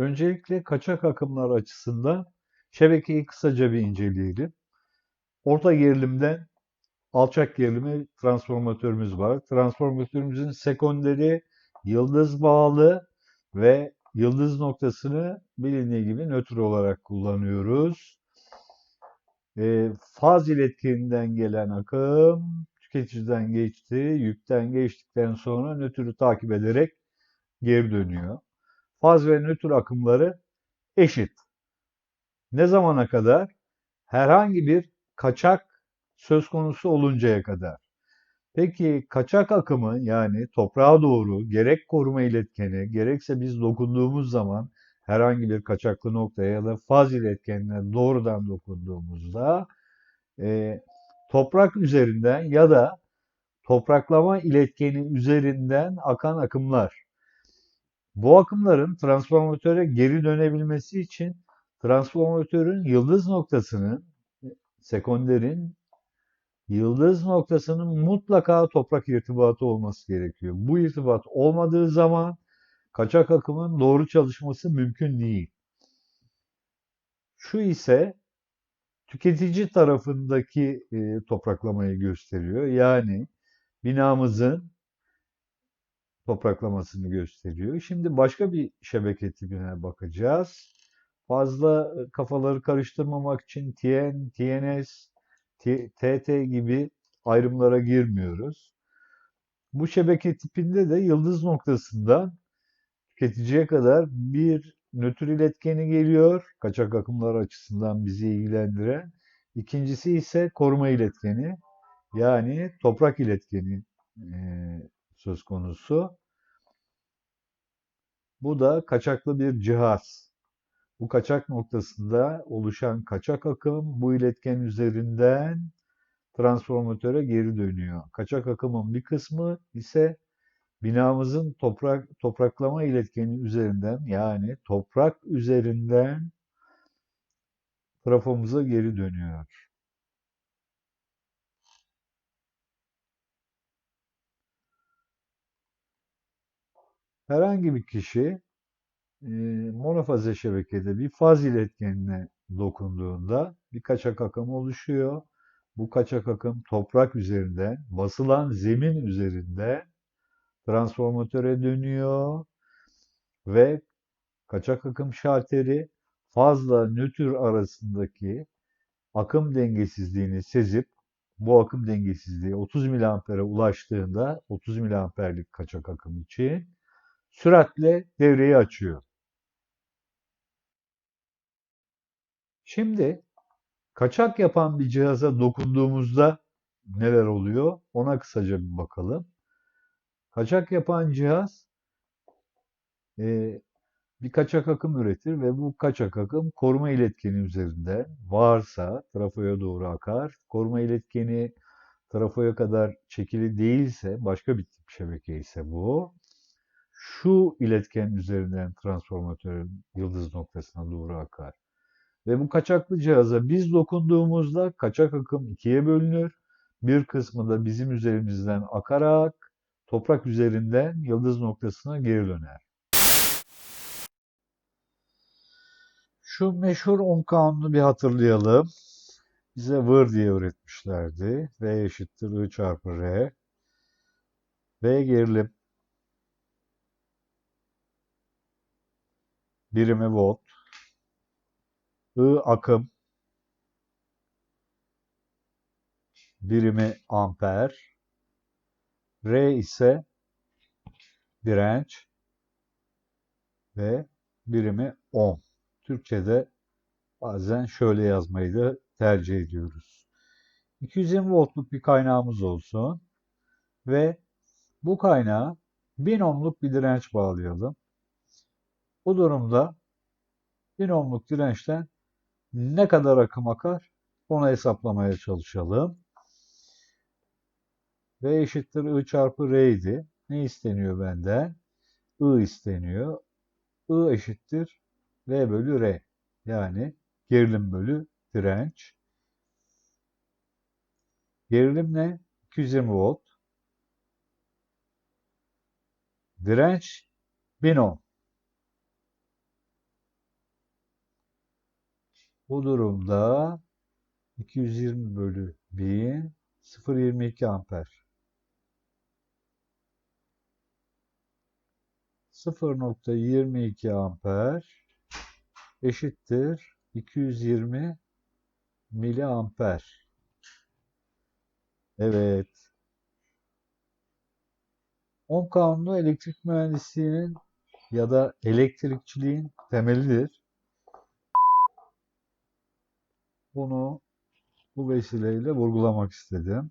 Öncelikle kaçak akımlar açısından şebekeyi kısaca bir inceleyelim. Orta gerilimden alçak gerilime transformatörümüz var. Transformatörümüzün sekonderi yıldız bağlı ve yıldız noktasını bilindiği gibi nötr olarak kullanıyoruz. E, faz iletkeninden gelen akım tüketiciden geçti, yükten geçtikten sonra nötrü takip ederek geri dönüyor. Faz ve nötr akımları eşit. Ne zamana kadar? Herhangi bir kaçak söz konusu oluncaya kadar. Peki kaçak akımı yani toprağa doğru gerek koruma iletkeni gerekse biz dokunduğumuz zaman herhangi bir kaçaklı noktaya ya da faz iletkenine doğrudan dokunduğumuzda e, toprak üzerinden ya da topraklama iletkeni üzerinden akan akımlar. Bu akımların transformatöre geri dönebilmesi için transformatörün yıldız noktasının sekonderin yıldız noktasının mutlaka toprak irtibatı olması gerekiyor. Bu irtibat olmadığı zaman kaçak akımın doğru çalışması mümkün değil. Şu ise tüketici tarafındaki e, topraklamayı gösteriyor. Yani binamızın topraklamasını gösteriyor. Şimdi başka bir şebeke tipine bakacağız. Fazla kafaları karıştırmamak için TN, TNS, TT gibi ayrımlara girmiyoruz. Bu şebeke tipinde de yıldız noktasından tüketiciye kadar bir nötr iletkeni geliyor. Kaçak akımlar açısından bizi ilgilendiren. İkincisi ise koruma iletkeni. Yani toprak iletkeni e, söz konusu. Bu da kaçaklı bir cihaz. Bu kaçak noktasında oluşan kaçak akım bu iletken üzerinden transformatöre geri dönüyor. Kaçak akımın bir kısmı ise binamızın toprak topraklama iletkeni üzerinden yani toprak üzerinden trafomuza geri dönüyor. Herhangi bir kişi e, monofaze şebekede bir faz iletkenine dokunduğunda bir kaçak akım oluşuyor. Bu kaçak akım toprak üzerinden, basılan zemin üzerinde transformatöre dönüyor ve kaçak akım şalteri fazla nötr arasındaki akım dengesizliğini sezip bu akım dengesizliği 30 miliampere ulaştığında 30 miliamperlik kaçak akım için süratle devreyi açıyor. Şimdi kaçak yapan bir cihaza dokunduğumuzda neler oluyor? Ona kısaca bir bakalım. Kaçak yapan cihaz e, bir kaçak akım üretir ve bu kaçak akım koruma iletkeni üzerinde varsa trafoya doğru akar. Koruma iletkeni trafoya kadar çekili değilse başka bir tip şebeke ise bu. Şu iletken üzerinden transformatörün yıldız noktasına doğru akar. Ve bu kaçaklı cihaza biz dokunduğumuzda kaçak akım ikiye bölünür. Bir kısmı da bizim üzerimizden akarak toprak üzerinden yıldız noktasına geri döner. Şu meşhur Ohm kanunu bir hatırlayalım. Bize vır diye öğretmişlerdi. V eşittir I çarpı R. V gerilim. Birimi volt. I akım. Birimi amper. R ise direnç ve birimi ohm. Türkçe'de bazen şöyle yazmayı da tercih ediyoruz. 220 voltluk bir kaynağımız olsun ve bu kaynağa 1000 ohmluk bir direnç bağlayalım. Bu durumda 1000 ohmluk dirençten ne kadar akım akar onu hesaplamaya çalışalım. V eşittir I çarpı R idi. Ne isteniyor benden? I isteniyor. I eşittir V bölü R. Yani gerilim bölü direnç. Gerilim ne? 220 volt. Direnç 1000 ohm. Bu durumda 220 bölü 1000 0.22 amper. 0.22 amper eşittir 220 miliamper. Evet. Ohm kanunu elektrik mühendisliğinin ya da elektrikçiliğin temelidir. Bunu bu vesileyle vurgulamak istedim.